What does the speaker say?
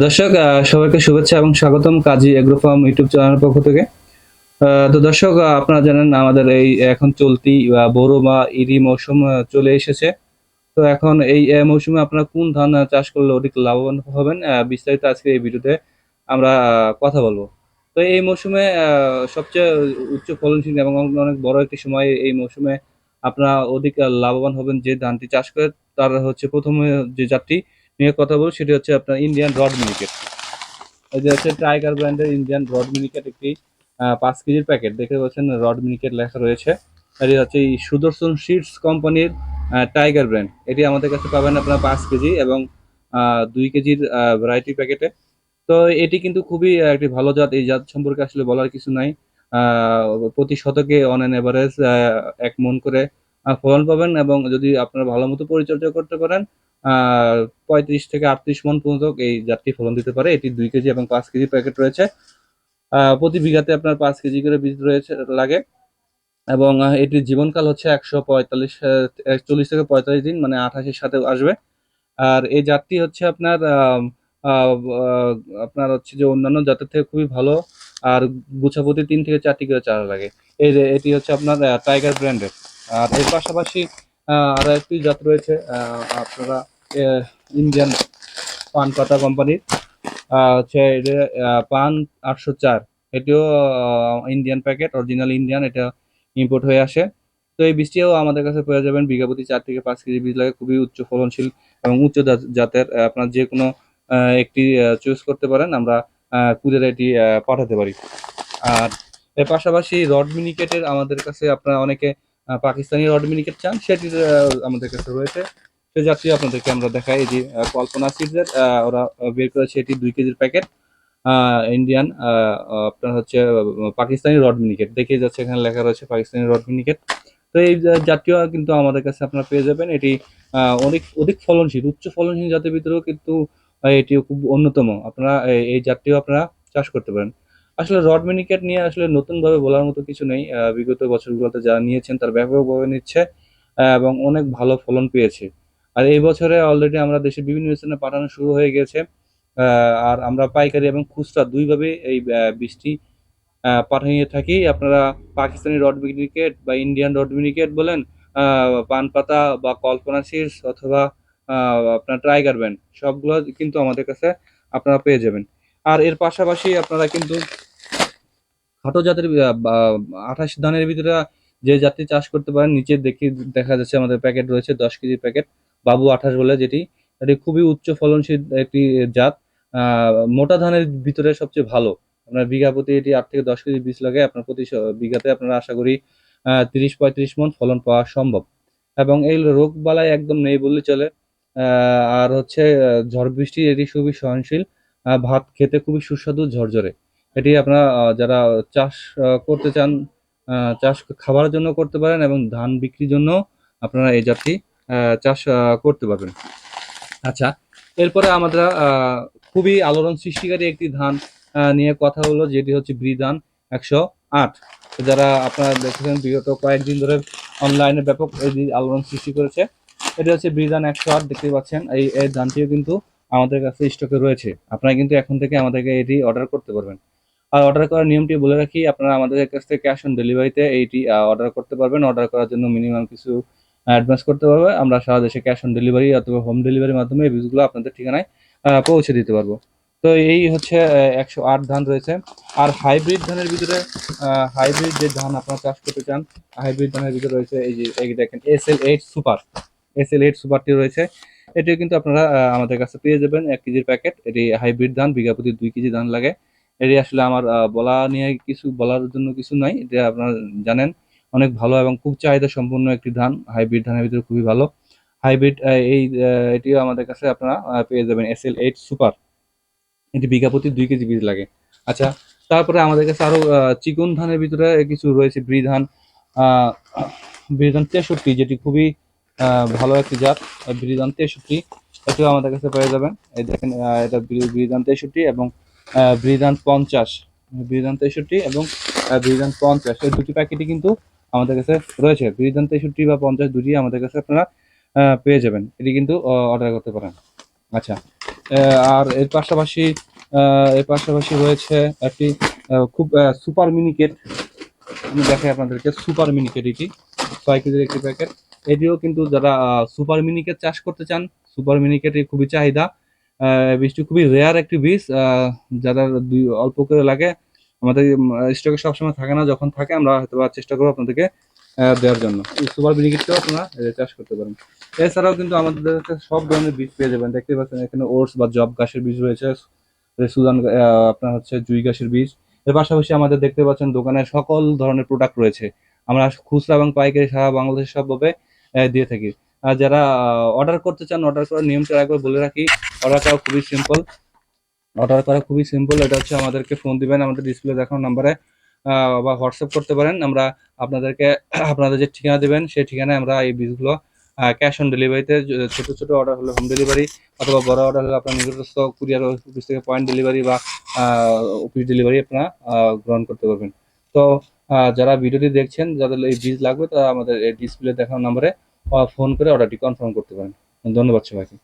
দর্শক সবাইকে শুভেচ্ছা এবং স্বাগতম কাজী এগ্রো ফার্ম ইউটিউব চ্যানেলের পক্ষ থেকে। তো দর্শক আপনারা জানেন আমাদের এই এখন চলতি বোরো বা ইরি মৌসুম চলে এসেছে। তো এখন এই মৌসুমে আপনারা কোন ধান চাষ করলে অধিক লাভবান হবেন বিস্তারিত আজকে এই ভিডিওতে আমরা কথা বলব। তো এই মৌসুমে সবচেয়ে উচ্চ ফলনশীল এবং অনেক বড় একটি সময় এই মৌসুমে আপনারা অধিক লাভবান হবেন যে ধানটি চাষ করে, তার হচ্ছে প্রথমে যে জাতটি নিয়ে কথা বলব, সেটি হচ্ছে আপনার ইন্ডিয়ান রড মিনিকেট এই যে হচ্ছে টাইগার ব্র্যান্ডের ইন্ডিয়ান রড মিনিকেট একটি পাঁচ কেজির প্যাকেট দেখতে পাচ্ছেন রড মিনিকেট লেখা রয়েছে। এটি হচ্ছে এই সুদর্শন সিডস কোম্পানির টাইগার ব্র্যান্ড এটি আমাদের কাছে পাবেন আপনার পাঁচ কেজি এবং দুই কেজির ভ্যারাইটি প্যাকেটে তো এটি কিন্তু খুবই একটি ভালো জাত। এই জাত সম্পর্কে আসলে বলার কিছু নাই। প্রতি শতকে অন অ্যান এভারেজ এক মন করে ফলন পাবেন এবং যদি আপনারা ভালো মতো পরিচর্যা করতে পারেন পঁয়ত্রিশ থেকে আটত্রিশ মন পর্যন্ত এই জাতটি ফলন দিতে পারে। এটি দুই কেজি এবং পাঁচ কেজি প্যাকেট রয়েছে। প্রতি বিঘাতে আপনার পাঁচ কেজি করে বীজ রয়েছে লাগে। এবং এটির জীবনকাল হচ্ছে একশো পঁয়তাল্লিশ একচল্লিশ থেকে পঁয়তাল্লিশ দিন মানে আঠাশের সাথে আসবে। আর এই জাতটি হচ্ছে আপনার আপনার হচ্ছে যে অন্যান্য জাতের থেকে খুবই ভালো। আর গুছাপতি তিন থেকে চারটি করে চারা লাগে। এই এটি হচ্ছে আপনার টাইগার ব্র্যান্ডের আর এর পাশাপাশি আহ, আরও একটি জাত রয়েছে আপনারা ইন্ডিয়ান পান পাতা কোম্পানির হচ্ছে পান আটশো চার। এটিও ইন্ডিয়ান প্যাকেট অরিজিনাল ইন্ডিয়ান এটা ইম্পোর্ট হয়ে আসে। তো এই বীজটিও আমাদের কাছে পেয়ে যাবেন বিঘা প্রতি চার থেকে পাঁচ কেজি বীজ লাগে, খুবই উচ্চ ফলনশীল এবং উচ্চ জাতের। আপনার যে কোনো একটি চুজ করতে পারেন, আমরা কুরিয়ারে এটি পাঠাতে পারি। আর এর পাশাপাশি রড মিনিকেটের আমাদের কাছে, আপনারা অনেকে পাকিস্তানি রড মিনিকেট চান, সেটির আমাদের কাছে রয়েছে। সে জাতীয় আপনাদেরকে আমরা দেখাই। এই যে কল্পনা সিডসের ওরা বের করেছে এটি দুই কেজির প্যাকেট। ইন্ডিয়ান আপনার হচ্ছে পাকিস্তানি রড মিনিকেট। দেখে যাচ্ছে এখানে লেখা রয়েছে পাকিস্তানি রড মিনিকেট। তো এই জাতীয় কিন্তু আমাদের কাছে আপনারা পেয়ে যাবেন। এটি অনেক অধিক ফলনশীল, উচ্চ ফলনশীল জাতের ভিতরেও কিন্তু এটিও খুব অন্যতম। আপনারা এই- জাতটিও আপনারা চাষ করতে পারেন। আসলে রড মিনিকেট নিয়ে আসলে নতুনভাবে বলার মতো কিছু নেই। বিগত বছরগুলোতে যারা নিয়েছেন, তারা ব্যাপকভাবে নিচ্ছে এবং অনেক ভালো ফলন পেয়েছে। আর এই বছরে অলরেডি আমরা দেশের বিভিন্ন স্থানে পাঠানো শুরু হয়ে গেছে। আর আমরা পাইকারি এবং খুচরা দুইভাবে এই বীজটি পাঠিয়ে থাকি। আপনারা পাকিস্তানি রড মিনিকেট বা ইন্ডিয়ান রড মিনিকেট বলেন পান পাতা বা কল্পনা শীর্ষ অথবা আপনার টাইগার ব্যান্ড, সবগুলো কিন্তু আমাদের কাছে আপনারা পেয়ে যাবেন। আর এর পাশাপাশি আপনারা কিন্তু খাটো জাতের আঠাশ ধানের ভিতরে যে জাতি চাষ করতে পারেন, নিচে দেখি, দেখা যাচ্ছে আমাদের প্যাকেট রয়েছে দশ কেজি প্যাকেট। বাবু আঠাশ বলে যেটি, এটি খুবই উচ্চ ফলনশীল একটি জাত। মোটা ধানের ভিতরে সবচেয়ে ভালো। আপনার বিঘা প্রতি এটি আট থেকে দশ কেজি বীজ লাগে আপনার প্রতি বিঘাতে আপনারা আশা করি তিরিশ পঁয়ত্রিশ মন ফলন পাওয়া সম্ভব। এবং এই রোগ বালাই একদম নেই বললে চলে। আর হচ্ছে ঝড় বৃষ্টি এটি খুবই সহনশীল। ভাত খেতে খুবই সুস্বাদু ঝরঝরে। এটি আপনারা যারা চাষ করতে চান চাষ খাবারের জন্য করতে পারেন এবং ধান বিক্রির জন্য আপনারা এই জাতটি চাষ করতে পারবেন। আচ্ছা এরপরে আমরা খুবই আলোড়ন সৃষ্টিকারী একটি ধান নিয়ে কথা হলো, যেটি হচ্ছে ব্রিধান একশো আট। যারা আপনারা দেখেছেন, বিগত কয়েকদিন ধরে অনলাইনে ব্যাপক এই আলোড়ন সৃষ্টি করেছে, এটা হচ্ছে ব্রিধান একশো আট, দেখতে পাচ্ছেন, এই এই ধানটিও কিন্তু আমাদের কাছে স্টকে রয়েছে। আপনারা কিন্তু এখন থেকে আমাদেরকে এটি অর্ডার করতে পারবেন। আর অর্ডার করার নিয়মটি বলে রাখি, আপনারা আমাদের কাছ থেকে ক্যাশ অন ডেলিভারিতে এইটি অর্ডার করতে পারবেন। অর্ডার করার জন্য মিনিমাম কিছু অ্যাডভান্স করতে পারবে, আমরা সারা দেশে ক্যাশ অন ডেলিভারি অথবা হোম ডেলিভারির মাধ্যমে এই বীজগুলো আপনাদের ঠিকানায় পৌঁছে দিতে পারব। তো এই হচ্ছে একশো আট ধান রয়েছে। আর হাইব্রিড ধানের ভিতরে হাইব্রিড যে ধান আপনারা চাষ করতে চান হাইব্রিড ধানের ভিতরে রয়েছে এই যে, এই দেখেন S L eight super S L eight সুপারটি রয়েছে। এটিও কিন্তু আপনারা আমাদের কাছে পেয়ে যাবেন এক কেজির প্যাকেট। এটি হাইব্রিড ধান, বিঘা প্রতি দুই কেজি ধান লাগে। এটি আসলে আমার বলা নিয়ে কিছু, বলার জন্য কিছু নাই। এটা আপনারা জানেন। অনেক ভালো এবং খুব চাহিদা সম্পন্ন একটি ধান। হাইব্রিড ধানের ভিতরে খুবই ভালো। হাইব্রিড এই এটিও আমাদের কাছে আপনারা পেয়ে যাবেন। এস এল এইট সুপার এটি বিঘা প্রতি দুই কেজি বীজ লাগে। আচ্ছা তারপরে আমাদের কাছে আরও চিকন ধানের ভিতরে কিছু রয়েছে ব্রি ধান ব্রি ধান তেষট্টি, যেটি খুবই ভালো একটি জাত। ব্রি ধান তেষট্টি, এটিও আমাদের কাছে পেয়ে যাবেন। এই দেখেন এটা ব্রি- ধান তেষট্টি এবং ব্রি ধান পঞ্চাশ। ব্রি ধান তেষট্টি এবং ব্রি ধান পঞ্চাশ। এই দুটি প্যাকেটই কিন্তু আমাদের কাছে রয়েছে। ব্রি ধান তেষট্টি বা পঞ্চাশ দুটি আমাদের কাছে আপনারা পেয়ে যাবেন। এটি কিন্তু অর্ডার করতে পারেন। আচ্ছা। আর এর পাশাপাশি এর পাশাপাশি রয়েছে একটি খুব সুপার মিনিকেট আমি দেখাই আপনাদেরকে সুপার মিনিকেট এটি। ছয় কেজির একটি প্যাকেট এটিও কিন্তু যারা সুপার মিনিকেট চাষ করতে চান সুপার মিনিকেট খুবই চাহিদা। বীজটি খুবই রেয়ার একটি বীজ। যারা দুই, অল্প করে লাগে আমাদের স্টকে সবসময় থাকে না, যখন থাকে, আমরা হয়তো চেষ্টা করব আপনাদেরকে দেওয়ার জন্য। সুপার মিনিকেটটাও আপনারা চাষ করতে পারেন। এছাড়াও কিন্তু আমাদের সব ধরনের বীজ পেয়ে যাবেন। দেখতে পাচ্ছেন, এখানে ওটস বা জব ঘাসের বীজ রয়েছে সুদান আপনার হচ্ছে জুই ঘাসের বীজ। এর পাশাপাশি আমাদের দেখতে পাচ্ছেন দোকানে সকল ধরনের প্রোডাক্ট রয়েছে। আমরা খুচরা এবং পাইকারি সারা বাংলাদেশ সবভাবে দিয়ে থাকি। আর যারা অর্ডার করতে চান অর্ডার করার নিয়মটা একবার বলে রাখি অর্ডার করা খুবই সিম্পল অর্ডার করা খুবই সিম্পল এটা হচ্ছে আমাদেরকে ফোন দিবেন, আমাদের ডিসপ্লে দেখানো নাম্বারে বা হোয়াটসঅ্যাপ করতে পারেন। আমরা আপনাদেরকে, আপনাদের যে ঠিকানা দেবেন, সেই ঠিকানায় আমরা এই বীজগুলো ক্যাশ অন ডেলিভারিতে ছোট ছোট অর্ডার হলে হোম ডেলিভারি অথবা বড় অর্ডার হলে আপনার নিকটস্থ কুরিয়ার অফিস থেকে পয়েন্ট ডেলিভারি বা অফিস ডেলিভারি আপনারা গ্রহণ করতে পারবেন। তো যারা ভিডিওটি দেখছেন, যাদের এই বীজ লাগবে, তারা আমাদের ডিসপ্লে দেখানো নাম্বারে ফোন করে অর্ডারটি কনফার্ম করতে পারেন। ধন্যবাদ সবাইকে।